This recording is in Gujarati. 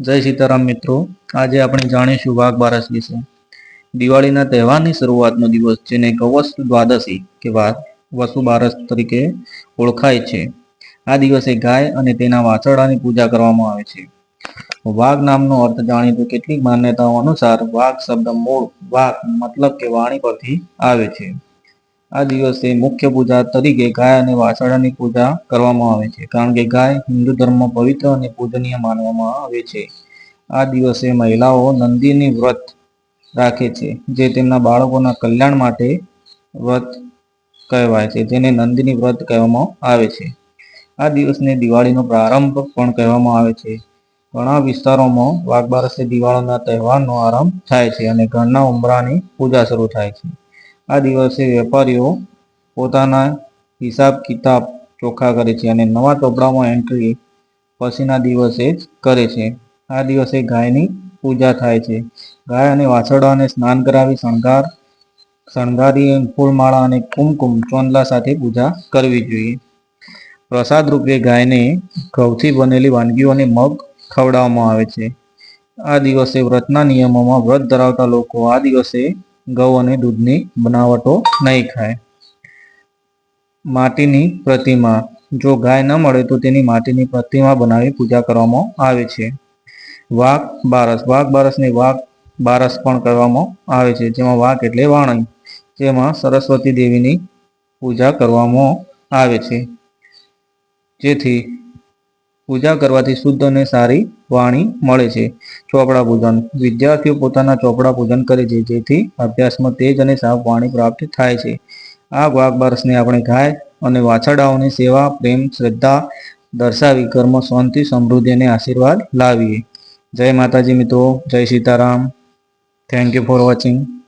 જય સીતારામ મિત્રો. આજે આપણે જાણીશું વાઘ બારસ વિશે. દિવાળીના તહેવારની શરૂઆતનો દિવસ, જેને કવસ દ્વાદશી કે વસુ બારસ તરીકે ઓળખાય છે. આ દિવસે ગાય અને તેના વાછરડાની પૂજા કરવામાં આવે છે. વાઘ નામનો અર્થ જાણીએ તો કેટલીક માન્યતાઓ અનુસાર, વાઘ શબ્દ મૂળ, વાઘ મતલબ કે વાણી પરથી આવે છે. આ દિવસે મુખ્ય પૂજા તરીકે ગાય અને વાછરડાની પૂજા કરવામાં આવે છે, કારણ કે ગાય હિન્દુ ધર્મમાં પવિત્ર અને પૂજનીય માનવામાં આવે છે. આ દિવસે મહિલાઓ નંદીની વ્રત રાખે છે, જે તેમના બાળકોના કલ્યાણ માટે વ્રત કહેવાય છે, જેને નંદીની વ્રત કહેવામાં આવે છે. આ દિવસને દિવાળીનો પ્રારંભ પણ કહેવામાં આવે છે. ઘણા વિસ્તારોમાં વાઘબારસે દિવાળીના તહેવારનો આરંભ થાય છે અને ઘરના ઉંબરાની પૂજા શરૂ થાય છે. આ દિવસે વેપારીઓ પોતાના હિસાબ કિતાબ ચોખ્ખા કરે છે અને નવા ચોપડામાં એન્ટ્રી પછીના દિવસે જ કરે છે. આ દિવસે ગાયની પૂજા થાય છે. ગાય અને વાછરડાને સ્નાન કરાવી શણગાર, શણગારી, ફૂલમાળા અને કુમકુમ ચોંદલા સાથે પૂજા કરવી જોઈએ. પ્રસાદ રૂપે ગાયને ઘઉંથી બનેલી વાનગીઓ અને મગ ખવડાવવામાં આવે છે. આ દિવસે વ્રતના નિયમોમાં વ્રત ધરાવતા લોકો આ દિવસે ઘઉં અને દૂધની બનાવટો નહીં ખાય. માટીની પ્રતિમા. જો ગાય ન મળે તો તેની માટીની પ્રતિમા બનાવી પૂજા કરવામાં આવે છે. વાઘ બારસ. વાઘ બારસની વાઘ બારસ પણ કરવામાં આવે છે, જેમાં વાઘ એટલે વાણંદ જેમાં સરસ્વતી દેવીની પૂજા કરવામાં આવે છે. જેથી પૂજા કરવાથી શુદ્ધ અને સારી વાણી મળે છે. ચોપડા પૂજન. વિદ્યાર્થીઓ પોતાના ચોપડા પૂજન કરે છે, જેથી અભ્યાસમાં તેજ અને સાફ વાણી પ્રાપ્ત થાય છે. આ વાઘ બારસને આપણે ગાય અને વાછરડાઓની સેવા, પ્રેમ, શ્રદ્ધા દર્શાવી કર્મ, શાંતિ, સમૃદ્ધિ અને આશીર્વાદ લાવીએ. જય માતાજી મિત્રો. જય Sitaram. Thank you for watching